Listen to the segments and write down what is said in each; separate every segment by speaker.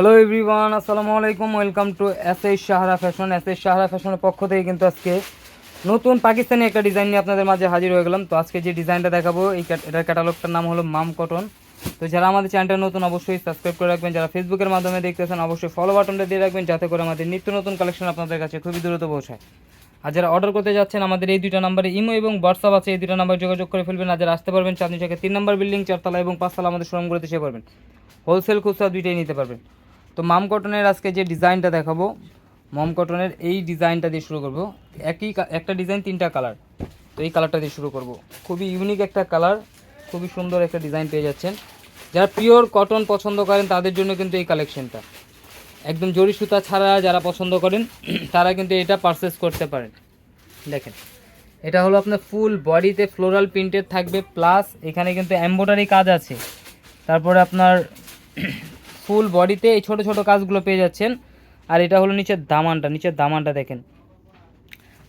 Speaker 1: Hello everyone আসসালামু আলাইকুম welcome to S S Sahara fashion S S Sahara ফ্যাশনের পক্ষ থেকে কিন্তু আজকে নতুন পাকিস্তানি একটা ডিজাইন নিয়ে আপনাদের মাঝে হাজির হয়ে গেলাম। তো আজকে যে ডিজাইনটা দেখাবো, এই এটার ক্যাটালগটার নাম হলো মাম কটন তো যারা আমাদের চ্যানেলটা নতুন, অবশ্যই সাবস্ক্রাইব করে রাখবেন। যারা ফেসবুকের মাধ্যমে দেখতেছেন, অবশ্যই ফলো বাটনটা দিয়ে রাখবেন, যাতে করে আমাদের নিত্য নতুন কালেকশন আপনাদের কাছে খুবই দ্রুত পৌঁছায়। আর যারা অর্ডার করতে যাচ্ছেন, আমাদের এই দুইটা নাম্বারে ইমো এবং হোয়াটসঅ্যাপ আছে, এই দুইটা নাম্বার যোগাযোগ করে ফেলবেন। আর যারা আসতে পারবেন, চাঁদনি চকে তিন নম্বর বিল্ডিং চারতলা এবং পাঁচতলা আমাদের শোরুমগুলোতে এসে পারবেন হোলসেল খুচরা দুইটাই নিতে পারবেন। তো মাম কটনের আজকে যে ডিজাইনটা দেখাবো, মম কটনের এই ডিজাইনটা দিয়ে শুরু করব। একই একটা ডিজাইন, তিনটা কালার। তো এই কালারটা দিয়ে শুরু করব। খুবই ইউনিক একটা কালার, খুবই সুন্দর একটা ডিজাইন পেয়ে যাচ্ছেন। যারা পিওর কটন পছন্দ করেন, তাদের জন্য কিন্তু এই কালেকশনটা। একদম জরি সুতা ছাড়া যারা পছন্দ করেন, তারা কিন্তু এটা পারচেস করতে পারেন। দেখেন, এটা হলো আপনার ফুল বডিতে ফ্লোরাল প্রিন্টেড থাকবে প্লাস এখানে কিন্তু এম্ব্রয়ডারি কাজ আছে। তারপরে আপনার ফুল বডিতে এই ছোট ছোট কাজগুলো পেয়ে যাচ্ছেন। আর এটা হলো নিচের দামানটা নিচের দামানটা দেখেন।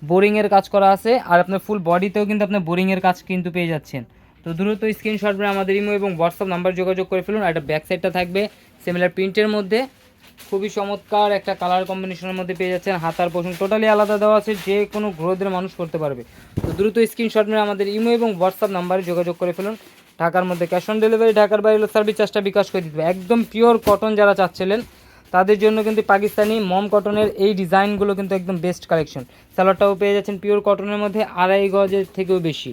Speaker 1: বোরিংয়ের কাজ করা আছে, আর আপনার ফুল বডিতেও কিন্তু আপনার বোরিংয়ের কাজ কিন্তু পেয়ে যাচ্ছেন। তো দ্রুত স্ক্রিনশট করে আমাদের ইমো এবং হোয়াটসঅ্যাপ নাম্বার যোগাযোগ করে ফেলুন, আর এটা ব্যাক সাইডটা থাকবে সিমিলার প্রিন্টের মধ্যে। খুবই চমৎকার একটা কালার কম্বিনেশনের মধ্যে পেয়ে যাচ্ছেন, হাতার পোষণ টোটালি আলাদা দেওয়া আছে, যে কোনো গ্রোথের মানুষ করতে পারবে। তো দ্রুত স্ক্রিনশট মেরে আমাদের ইমো এবং হোয়াটসঅ্যাপ নাম্বারে যোগাযোগ করে ফেলুন ঢাকার মধ্যে ক্যাশ অন ডেলিভারি ঢাকার বাইরে সার্ভিস চার্জটা বিকাশ করে দিতে একদম পিওর কটন যারা চাচ্ছিলেন, তাদের জন্য কিন্তু পাকিস্তানি মম কটনের এই ডিজাইনগুলো কিন্তু একদম বেস্ট কালেকশন স্যালোয়ারটাও পেয়ে যাচ্ছেন পিওর কটনের মধ্যে, আড়াই গজের থেকেও বেশি।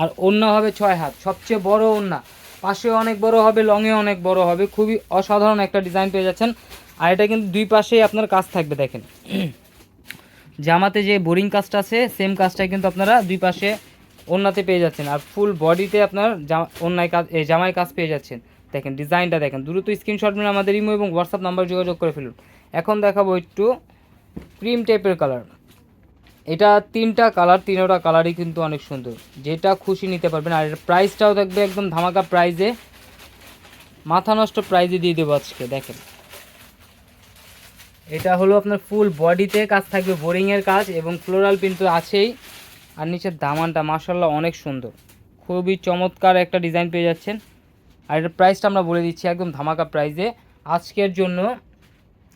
Speaker 1: আর ওন্না হবে ছয় হাত, সবচেয়ে বড় ওন্না পাশে অনেক বড় হবে লংয়ে অনেক বড় হবে, খুবই অসাধারণ একটা ডিজাইন পেয়ে যাচ্ছেন। আর এটা কিন্তু দুই পাশেই আপনার কাজ থাকবে, দেখেন। জামাতে যে বোরিং কাজটা আছে সেম কাজটাই কিন্তু আপনারা দুই পাশে ওন্নাতে পেয়ে যাচ্ছেন আর ফুল বডিতে আপনার অন্যায় কাজ, এই জামায় কাজ পেয়ে যাচ্ছেন। দেখেন ডিজাইনটা দেখেন। দ্রুত স্ক্রিনশট নিয়ে আমাদের ইমো এবং হোয়াটসঅ্যাপ নাম্বার যোগাযোগ করে ফেলুন। এখন দেখাবো একটু ক্রিম টাইপের কালার এটা তিনটা কালার তিনোটা কালারই কিন্তু অনেক সুন্দর। যেটা খুশি নিতে পারবেন। আর এর প্রাইসটাও থাকবে একদম ধামাকা প্রাইজে মাথা নষ্ট প্রাইজে দিয়ে দেবো আজকে, দেখেন। এটা হলো আপনার ফুল বডিতে কাজ থাকবে বোরিংয়ের কাজ এবং ফ্লোরাল প্রিন্ট তো আছেই। আর নিচের দামানটা মাসাল্লাহ অনেক সুন্দর। খুবই চমৎকার একটা ডিজাইন পেয়ে যাচ্ছেন। আর এটার প্রাইসটা আমরা বলে দিচ্ছি একদম ধামাকা প্রাইসে আজকের জন্য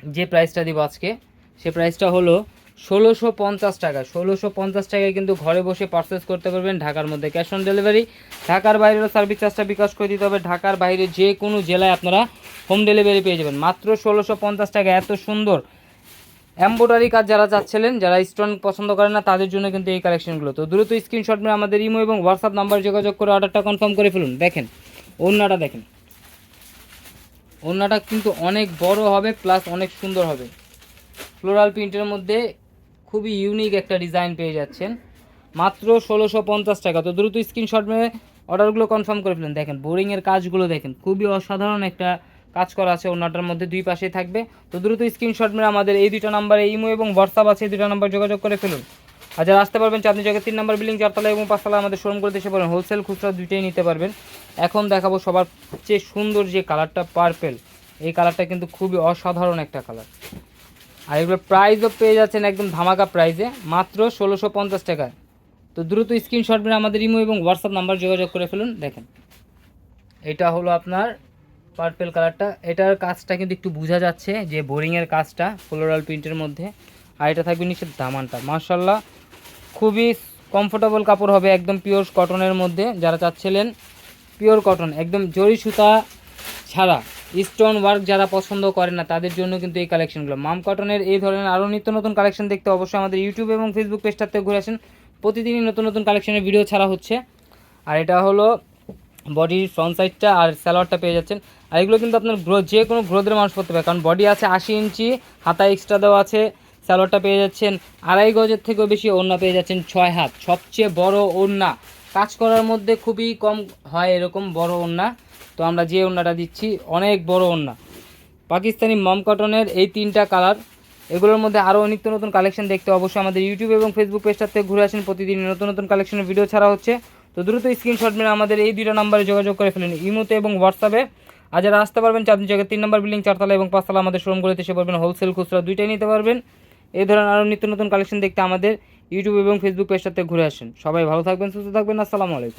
Speaker 1: যে প্রাইসটা দিব আজকে, সে প্রাইসটা হলো ষোলোশো পঞ্চাশ টাকা। ষোলোশো পঞ্চাশ টাকায় কিন্তু ঘরে বসে পারচেস করতে পারবেন ঢাকার মধ্যে ক্যাশ অন ডেলিভারি ঢাকার বাইরেও সার্ভিস চার্জটা বিকাশ করে দিতে হবে। ঢাকার বাইরে যে কোনো জেলায় আপনারা হোম ডেলিভারি পেয়ে যাবেন। মাত্র ষোলোশো পঞ্চাশ টাকা, এত সুন্দর। এম্ব্রয়ডারি কাজ যারা চাচ্ছিলেন, যারা স্টোন পছন্দ করেন না, তাদের জন্য কিন্তু এই কালেকশনগুলো তো দ্রুত স্ক্রিনশট নিয়ে আমাদের ইমো এবং হোয়াটসঅ্যাপ নাম্বার যোগাযোগ করে অর্ডারটা কনফার্ম করে ফেলুন। দেখেন, ওড়নাটা দেখেন। ওড়নাটা কিন্তু অনেক বড় হবে প্লাস অনেক সুন্দর হবে। ফ্লোরাল প্রিন্টের মধ্যে খুবই ইউনিক একটা ডিজাইন পেয়ে যাচ্ছেন। মাত্র ষোলোশো পঞ্চাশ টাকা। তো দ্রুত স্ক্রিনশট মেরে অর্ডারগুলো কনফার্ম করে ফেলেন। দেখেন বোরিংয়ের কাজগুলো দেখেন। খুবই অসাধারণ একটা কাজ করা আছে ওনাটার মধ্যে দুই পাশেই থাকবে। তো দ্রুত স্ক্রিনশট মেরে আমাদের এই দুটো নাম্বারে ইমো এবং হোয়াটসঅ্যাপ আছে, এই দুটো নাম্বার যোগাযোগ করে ফেলুন। আর যারা আসতে পারবেন চাঁদনি জগের তিন নম্বর বিল্ডিং চারতলা এবং পাঁচতলা আমাদের শোরুম করে এসে পারেন হোলসেল খুচরা দুইটাই নিতে পারবেন। এখন দেখাবো সবার চেয়ে সুন্দর যে কালারটা পার্পেল এই কালারটা কিন্তু খুবই অসাধারণ একটা কালার আর এগুলোর প্রাইসও পেয়ে যাচ্ছেন একদম ধামাকা প্রাইসে মাত্র ষোলোশো পঞ্চাশ টাকায় তো দ্রুত স্ক্রিনশট মেরে আমাদের ইমো এবং হোয়াটসঅ্যাপ নাম্বার যোগাযোগ করে ফেলুন, দেখেন। এটা হলো আপনার পার্পেল কালারটা এটার কাজটা কিন্তু একটু বোঝা যাচ্ছে যে বোরিংয়ের কাজটা ফ্লোরাল প্রিন্টের মধ্যে। আর এটা থাকবে নিচের দামানটা। মার্শাল্লাহ খুবই কমফোর্টেবল কাপড় হবে একদম পিওর কটনের মধ্যে। যারা চাচ্ছিলেন পিওর কটন একদম জরি সুতা ছাড়া। স্টোন ওয়ার্ক যারা পছন্দ করে না, তাদের জন্য কিন্তু এই কালেকশনগুলো মাম কটনের এই ধরনের আরও নিত্য নতুন কালেকশন দেখতে অবশ্যই আমাদের ইউটিউব এবং ফেসবুক পেজটাতে ঘুরে আসেন। প্রতিদিনই নতুন নতুন কালেকশনের ভিডিও ছাড়া হচ্ছে। আর এটা হলো বডির ফ্রন্ট সাইডটা আর স্যালোয়ারটা পেয়ে যাচ্ছেন। আর এগুলো কিন্তু আপনার গ্রো, যে কোনো গ্রোথের মানুষ করতে পারে। কারণ বডি আছে আশি ইঞ্চি, হাতা এক্সট্রা দেওয়া আছে স্যালোয়ারটা পেয়ে যাচ্ছেন আড়াই গজের থেকেও বেশি ওড়না পেয়ে যাচ্ছেন ছয় হাত, সবচেয়ে বড় ওড়না। কাজ করার মধ্যে খুবই কম হয় এরকম বড় ওড়না। তো আমরা যে ওড়নাটা দিচ্ছি, অনেক বড় ওড়না। পাকিস্তানি মম কটনের এই তিনটা কালার। এগুলোর মধ্যে আরও নিত্য নতুন কালেকশন দেখতে অবশ্যই আমাদের ইউটিউব এবং ফেসবুক পেজটাতে ঘুরে আসেন প্রতিদিন। নতুন নতুন কালেকশনের ভিডিও ছাড়া হচ্ছে। তো দ্রুত স্ক্রিনশট মেরে আমাদের এই দুটো নাম্বারে যোগাযোগ করে ফেলেন, ইমোতে এবং হোয়াটসঅ্যাপে আর যারা আসতে পারবেন চাঁদনি চকের তিন নম্বর বিল্ডিং চারতলা এবং পাঁচতলা আমাদের শোরুমগুলোতে এসে পারবেন হোলসেল খুচরা দুইটাই নিতে পারবেন। এই ধরনের আরও নিত্য নতুন কালেকশন দেখতে আমাদের ইউটিউব এবং ফেসবুক পেজটাতে ঘুরে আসেন। সবাই ভালো থাকবেন, সুস্থ থাকবেন, আসসালামু আলাইকুম।